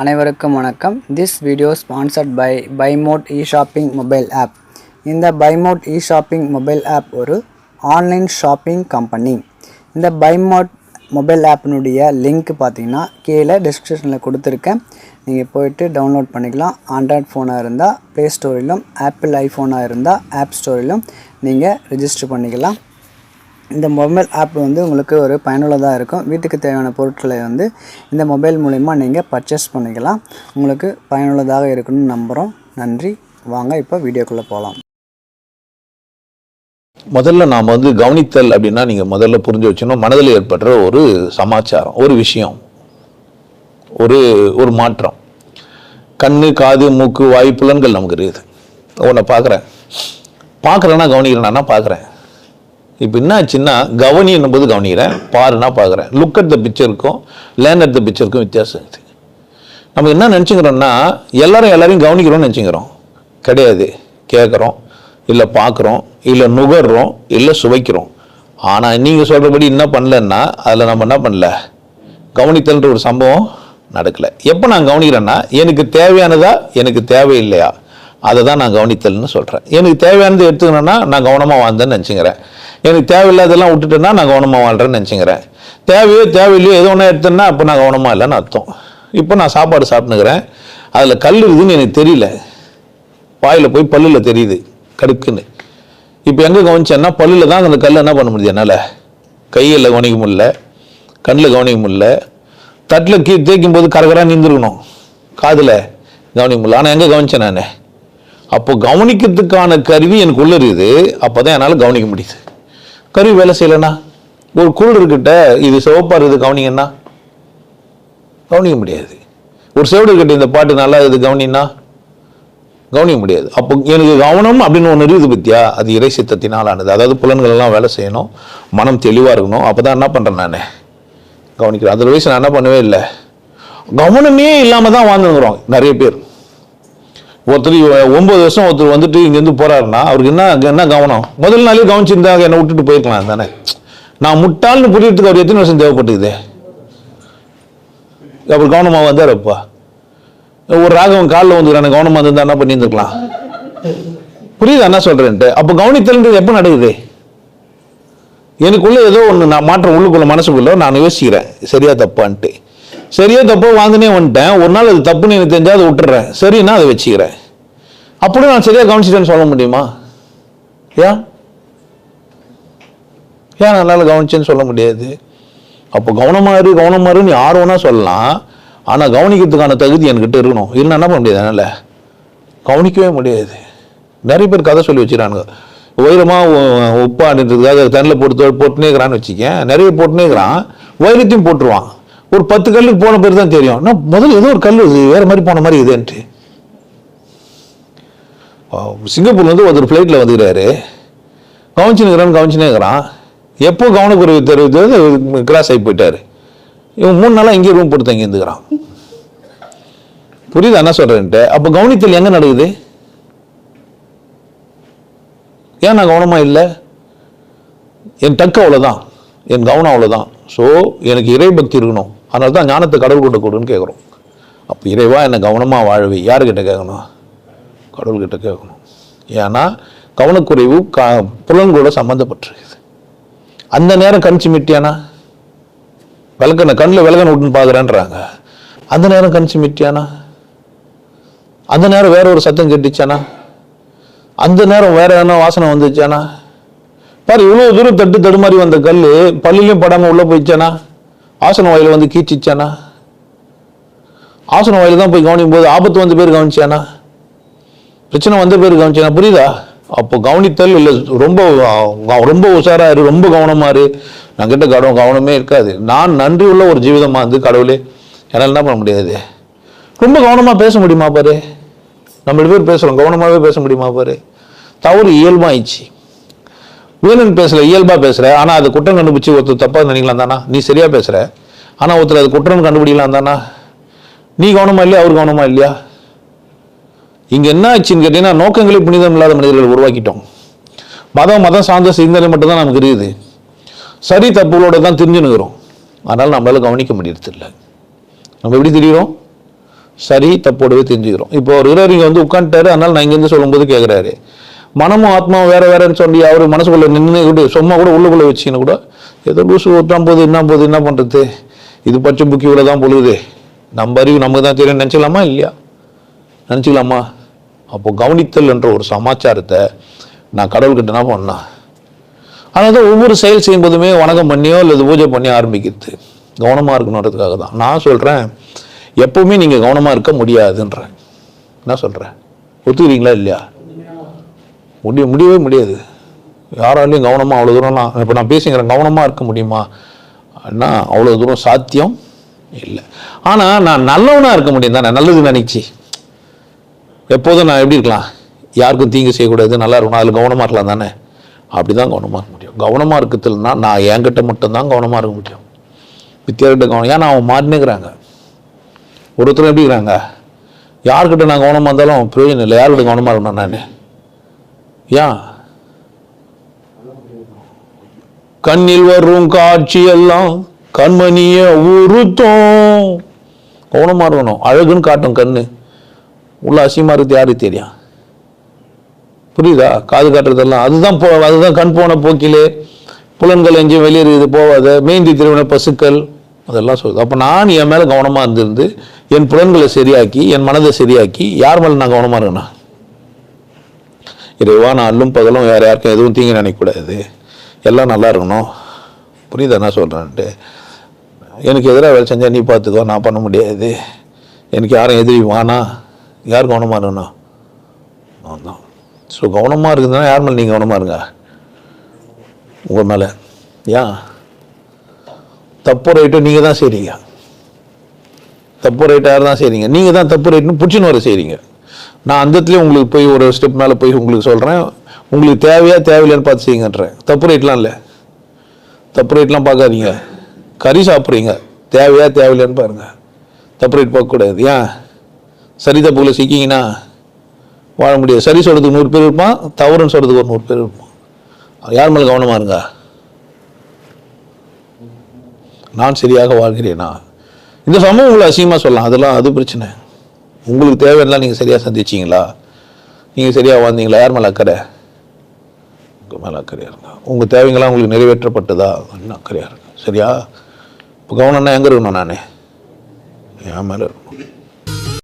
அனைவருக்கும் வணக்கம். This video sponsored by Buymote e shopping mobile app இந்த பைமோட் இ ஷாப்பிங் மொபைல் ஆப் ஒரு online shopping company இந்த பைமோட் mobile ஆப்பினுடைய link பார்த்தீங்கன்னா கீழே டிஸ்கிரிப்ஷனில் கொடுத்துருக்கேன். நீங்கள் போயிட்டு டவுன்லோட் பண்ணிக்கலாம். ஆண்ட்ராய்ட் ஃபோனாக இருந்தால் ப்ளே ஸ்டோரிலும் ஆப்பிள் ஐஃபோனாக இருந்தால் ஆப் ஸ்டோரிலும் நீங்கள் ரிஜிஸ்டர் பண்ணிக்கலாம். இந்த மொபைல் ஆப் வந்து உங்களுக்கு ஒரு பயனுள்ளதாக இருக்கும். வீட்டுக்கு தேவையான பொருட்களை வந்து இந்த மொபைல் மூலிமா நீங்கள் பர்ச்சேஸ் பண்ணிக்கலாம். உங்களுக்கு பயனுள்ளதாக இருக்குன்னு நம்புகிறோம் நன்றி. வாங்க இப்போ வீடியோக்குள்ளே போகலாம் முதல்ல நாம் வந்து கவனித்தல் அப்படின்னா நீங்கள் முதல்ல புரிஞ்சு வச்சணும் மனதில் ஏற்படுற ஒரு சமாச்சாரம் ஒரு விஷயம் ஒரு ஒரு மாற்றம். கண்ணு காது மூக்கு வாய் புலன்கள் நமக்கு இருக்குது. உன்னை பார்க்குறேன். பார்க்குறேன்னா கவனிக்கிறேன்னா பார்க்குறேன். இப்போ என்ன ஆச்சுன்னா கவனி என்னும்போது கவனிக்கிறேன். பாருன்னா பார்க்குறேன் லுக் அட் த பிக்சருக்கும் லேர்ன் அட் த பிக்சருக்கும் வித்தியாசம் இருக்குது நம்ம என்ன நினச்சிக்கிறோம்னா எல்லாரும் எல்லாரையும் கவனிக்கிறோம்னு நினச்சிக்கிறோம். கிடையாது. கேட்குறோம் இல்லை பார்க்குறோம் இல்லை நுகர்றோம். இல்லை சுவைக்கிறோம். ஆனால் நீங்கள் சொல்கிறபடி என்ன பண்ணலன்னா அதில் நம்ம என்ன பண்ணல? கவனித்தல்ன்ற ஒரு சம்பவம் நடக்கலை. எப்போ நான் கவனிக்கிறேன்னா எனக்கு தேவையானதா எனக்கு தேவையில்லையா? அதை தான் நான் கவனித்தல்னு சொல்கிறேன் எனக்கு தேவையானது எடுத்துக்கணும்னா நான் கவனமாக வாழ்ந்தேன்னு நினச்சிக்கிறேன். எனக்கு தேவையில்லாதெல்லாம் விட்டுட்டேன்னா நான் கவனமாக வாழ்கிறேன்னு நினச்சிக்கிறேன். தேவையோ தேவையில்லையோ எது ஒன்றா எடுத்தேன்னா அப்போ நான் கவனமாக இல்லைன்னு அர்த்தம். இப்போ நான் சாப்பாடு சாப்பிட்டுக்கிறேன் அதில் கல் இருக்குதுன்னு எனக்கு தெரியல. வாயில் போய் பல்லில் தெரியுது கடுக்குன்னு. இப்போ எங்கே கவனிச்சேன்னா பல்லில் தான் அந்த கல் என்ன பண்ண முடியுது என்னால்? கையில் கவனிக்க முடியல கண்ணில் கவனிக்க முடியல. தட்டில் கீ தேய்க்கும் போது கரகராக நீந்திருக்கணும். காதில் கவனிக்க முடியல. ஆனால் எங்கே கவனிச்சேன் நான்? அப்போ கவனிக்கிறதுக்கான கருவி எனக்கு உள்ள இருக்குது. அப்போ தான் என்னால் கவனிக்க முடியுது. கருவி வேலை செய்யலைன்னா? ஒரு குருடர்கிட்ட இது சிவப்பாக இருக்குது கவனிங்கன்னா? கவனிக்க முடியாது. ஒரு செவிடு இந்த பாட்டு நல்லா இது கவனின்னா? கவனிக்க முடியாது. அப்போ எனக்கு கவனம் அப்படின்னு ஒன்று இருக்குது பத்தியா? அது இறை சித்தத்தினாலானது. அதாவது புலன்கள் எல்லாம் வேலை செய்யணும். மனம் தெளிவாக இருக்கணும். அப்போ தான் என்ன பண்ணுறேன் நான்? கவனிக்கிறேன். அதர்வைஸ் நான் என்ன பண்ணவே இல்லை? கவனமே இல்லாமல் தான் வாழ்ந்துங்கிறோம் நிறைய பேர். ஒருத்தர் ஒன்பது வருஷம் ஒருத்தர் வந்துட்டு இங்கேருந்து போறாருன்னா அவருக்கு என்ன என்ன கவனம்? முதல் நாளே கவனிச்சிருந்தாங்க என்னை விட்டுட்டு போயிருக்கலாம் தானே? நான் முட்டாள்னு புரியறதுக்கு அவர் எத்தனை வருஷம் தேவைப்பட்டுக்குது அவர் கவனமாக வந்தார் அப்பா. ஒரு ராகவன் காலில் வந்துக்கிறான் கவனமாக இருந்தால் என்ன பண்ணியிருந்துருக்கலாம்? புரியுதா என்ன சொல்கிறேன்ட்டு அப்போ கவனித்தல்ன்றது எப்போ நடக்குது? எனக்குள்ளே ஏதோ ஒன்று நான் மாற்றம் உள்ளுக்குள்ள மனசுக்குள்ளே நான் யோசிக்கிறேன். சரியா தப்பான்ட்டு. சரியா தப்போ வாங்கினே வந்துட்டேன். ஒரு நாள் அது தப்புன்னு எனக்கு தெரிஞ்சால் அதை விட்டுறேன் சரின்னா அதை வச்சுக்கிறேன். அப்படியே நான் சரியாக கவனிச்சிட்டேன்னு சொல்ல முடியுமா? ஏன் ஏன் நல்லா கவனிச்சேன்னு சொல்ல முடியாது? அப்போ கவனமாக இரு கவனமாக இரு நீ ஆர்வம்னா சொல்லலாம். ஆனால் கவனிக்கிறதுக்கான தகுதி என்கிட்ட இருக்கணும். இல்லைன்னா என்ன பண்ண முடியாது என்னால்? கவனிக்கவே முடியாது. நிறைய பேர் கதை சொல்லி வச்சுக்கிறானுங்க. உயரமாக உப்பாடுன்றதுக்காக தண்ணில் போட்டு தோ- போட்டுனே இருக்கிறான்னு வச்சுக்கேன். நிறைய போட்டுனே இருக்கிறான். போட்டுருவான். ஒரு பத்து கல்லுக்கு போன பேர் தான் தெரியும். நான் முதல்ல ஏதோ ஒரு கல் இது வேற மாதிரி போன மாதிரி இதுன்ட்டு சிங்கப்பூர்ல வந்து ஒருத்தர் ஃப்ளைட்டில் வந்துக்கிறாரு. கவனிச்சுன்னு கவனிச்சுனே இருக்கிறான். எப்போ கவனக்குறைவு தெரிவித்தது கிராஸ் ஆகி போயிட்டாரு. இவன் மூணு நாளாக இங்கே ரூம் போட்டு தங்கி இருந்துக்கிறான். புரியுதா என்ன சொல்கிறேன்ட்டு அப்போ கவனித்தல் எங்கே நடக்குது? ஏன் நான் கவனமாக இல்லை? என் டக்கு அவ்வளோதான் என் கவனம் அவ்வளோதான் ஸோ எனக்கு இறைபக்தி இருக்கணும் அதனால தான் ஞானத்தை கடவுள் கொண்டு கொடுன்னு கேட்குறோம் அப்போ இறைவா என்னை கவனமாக வாழவி? யாருக்கிட்ட கேட்கணும் கடவுள்கிட்ட கேட்கணும் ஏன்னா கவனக்குறைவு கா புலன்களோட சம்மந்தப்பட்டிருக்குது அந்த நேரம் கணிச்சு மிட்டியானா விளக்கணை கண்ணில் விளக்கணை விட்டுன்னு பார்க்குறேன்றாங்க அந்த நேரம் கணிச்சு மிட்டியானா அந்த நேரம் வேற ஒரு சத்தம் கேட்டுச்சானா? அந்த நேரம் வேற எதனா வாசனை வந்துச்சானா? பாரு இவ்வளவு தூரம் தட்டு தடுமாறி வந்த கல் பல்லிலையும் படாம உள்ள போயிடுச்சானா? ஆசன வாயில வந்து கீச்சிச்சானா? ஆசன வாயில தான் போய் கவனிக்கும் போது ஆபத்து வந்த பேர் கவனிச்சானா? பிரச்சனை வந்த பேர் கவனிச்சானா? புரியுதா? அப்போ கவனித்தல் இல்லை ரொம்ப ரொம்ப உஷாரா இரு ரொம்ப கவனமா இரு. நான் கிட்ட கவனம் கவனமே இருக்காது. நான் நன்றி உள்ள ஒரு ஜீவிதமா இருந்து கடவுளே என்னால் என்ன பண்ண முடியாது? ரொம்ப கவனமா பேச முடியுமா பாரு? நம்ம பேர் பேசுறோம் கவனமாவே பேச முடியுமா பாரு? தவறு இயல்பாயிடுச்சு. வேணும்னு பேசல இயல்பா பேசுற ஆனா அது குற்றம் கண்டுபிடிச்சு ஒருத்தர் தப்பா நினைக்கலாம் தானா? நீ சரியா பேசுற. ஆனா ஒருத்தர் அது குற்றம் கண்டுபிடிக்கலாம் தானா? நீ கவனமா இல்லையா? அவர் கவனமா இல்லையா? இங்க என்ன ஆச்சுன்னு கேட்டீங்கன்னா நோக்கங்களே புனிதம் இல்லாத மனிதர்கள் உருவாக்கிட்டோம். மதம் மதம் சார்ந்த சிந்தனை மட்டும்தான் நமக்கு இருக்குது சரி தப்புகளோட தான் தெரிஞ்சுனுக்கிறோம் அதனால் நம்மளால கவனிக்க முடியறதில்லை. நம்ம எப்படி தெரியுறோம்? சரி தப்போடவே தெரிஞ்சுக்கிறோம். இப்போ ஒரு இருவர் இங்கே வந்து உட்காந்துட்டாரு அதனால நான் இங்கேருந்து சொல்லும்போது கேட்குறாரு மனமும் ஆத்மாவும் வேற வேறன்னு சொல்லி அவர் மனசுக்குள்ள நின்று கூட சும்மா கூட உள்ளுக்குள்ள வச்சுன்னு கூட ஏதோ லூசு ஒட்டான் போது என்ன போகுது என்ன பண்ணுறது இது பச்சை புக்கி இவ்வளோ தான் பொழுது. நம்ம அறிவு நமக்கு தான் தெரியும் நினச்சிக்கலாமா இல்லையா? நினச்சிக்கலாமா அப்போ கவனித்தல் என்ற ஒரு சமாச்சாரத்தை நான் கடவுள்கிட்ட என்ன பண்ணேன்? ஆனால் தான் ஒவ்வொரு செயல் செய்யும் போதுமே வணக்கம் பண்ணியோ அல்லது பூஜை பண்ணியோ ஆரம்பிக்கிறது. கவனமாக இருக்கணுன்றதுக்காக தான். நான் சொல்கிறேன் எப்பவுமே நீங்கள் கவனமாக இருக்க முடியாதுன்றேன் என்ன சொல்கிறேன் ஒத்துக்கிறீங்களா இல்லையா? முடிய முடியவே முடியாது. யாராலையும் கவனமாக அவ்வளோ தூரம்லாம் இப்போ நான் பேசுகிறேன் கவனமாக இருக்க முடியுமா? அண்ணா அவ்வளோ தூரம் சாத்தியம் இல்லை. ஆனால் நான் நல்லவனாக இருக்க முடியும் தானே? நல்லது நினைச்சி. எப்போதும் நான் எப்படி இருக்கலாம்? யாருக்கும் தீங்கு செய்யக்கூடாது நல்லா இருக்கணும் அதில் கவனமாக இருக்கலாம் தானே? அப்படி தான் கவனமாக இருக்க முடியும். கவனமாக இருக்கிறதுலனா நான் என்கிட்ட மட்டும்தான் கவனமாக இருக்க முடியும். வித்தியார்கிட்ட கவனம் ஏன்னா அவன் மாறினுக்கிறாங்க ஒருத்தரும் எப்படி இருக்கிறாங்க? யார்கிட்ட நான் கவனமாக இருந்தாலும் பிரயோஜனம் இல்லை. யார்கிட்ட கவனமாக இருக்கணும் நான்? யா. கண்ணில் வரும் காட்சி எல்லாம் கண்மணிய உருத்தம் கவனமாக இருக்கணும். அழகுன்னு காட்டும் கண்ணு. உள்ள அசியமாக இருக்குது யாருக்கு தெரியும்? புரியுதா? காது காட்டுறதெல்லாம். அதுதான் போ அதுதான் கண் போன போக்கிலே. புலன்கள் எங்கேயும் வெளியேறியது போவாத. மேந்தி திருவின பசுக்கள். அதெல்லாம் சொல்லுது. அப்போ நான் என் மேலே கவனமாக இருந்திருந்து என் புலன்களை சரியாக்கி என் மனதை சரியாக்கி யார் மேலே நான் கவனமாக இருக்கணும்? இறைவா நான் அல்லும் பகலும் வேறு யாருக்கும் எதுவும் தீங்கு நினைக்கக்கூடாது. எல்லாம் நல்லா இருக்கணும். புரியுதா என்ன சொல்கிறேன்ட்டு எனக்கு எதிராக வேலை செஞ்சால் நீ பார்த்துக்கோ நான் பண்ண முடியாது. எனக்கு யாரும் எதிரி வானா யார் கவனமாக இருக்கணும்? நான் தான் ஸோ கவனமாக இருக்குதுன்னா யார் மேலே நீங்கள் கவனமாக இருங்க? உங்கள் மேலே. ஏன் தப்பு ரைட்டும் நீங்கள் தான் செய்கிறீங்க தப்பு ரைட்டு யார் தான் செய்கிறீங்க நீங்கள் தான் தப்பு ரைட்டுன்னு பிடிச்சின்னு வர செய்கிறீங்க நான் அந்த இடத்துலயே உங்களுக்கு போய் ஒரு ஸ்டெப் மேலே போய் உங்களுக்கு சொல்கிறேன் உங்களுக்கு தேவையா தேவையில்லைன்னு பார்த்து செய்யுங்கன்றேன். தப்பு ரேட்லாம் இல்லை. தப்பு ரேட்லாம் பார்க்காதீங்க. கறி சாப்பிட்றீங்க. தேவையா தேவையில்லைன்னு பாருங்கள் தப்பு ரேட் பார்க்கக்கூடாது. ஏன்? சரி தப்புகளை சிக்கிங்கன்னா வாழ முடியாது. சரி சொல்கிறதுக்கு நூறு பேர் இருப்பான் தவறுன்னு சொல்கிறதுக்கு ஒரு நூறு பேர் இருப்பான் யார் மேலே கவனமாக இருங்க? நான் சரியாக வாழ்கிறேனா? இந்த சமூகம் உங்களை அசிங்கமாக சொல்லலாம். அதெல்லாம் அது பிரச்சனை. உங்களுக்கு தேவையெல்லாம் நீங்கள் சரியாக சந்திச்சிங்களா? நீங்கள் சரியாக வந்தீங்களா? யார் மேலே அக்கறை? உங்கள் மேலே அக்கறையாக இருங்க உங்கள் தேவைங்களாம் உங்களுக்கு நிறைவேற்றப்பட்டதா? அப்படின்னு அக்கறையாக இருங்க சரியா? இப்போ கவனம்னா எங்கே இருக்கணும் நான்? என் மேலே இருக்கணும்.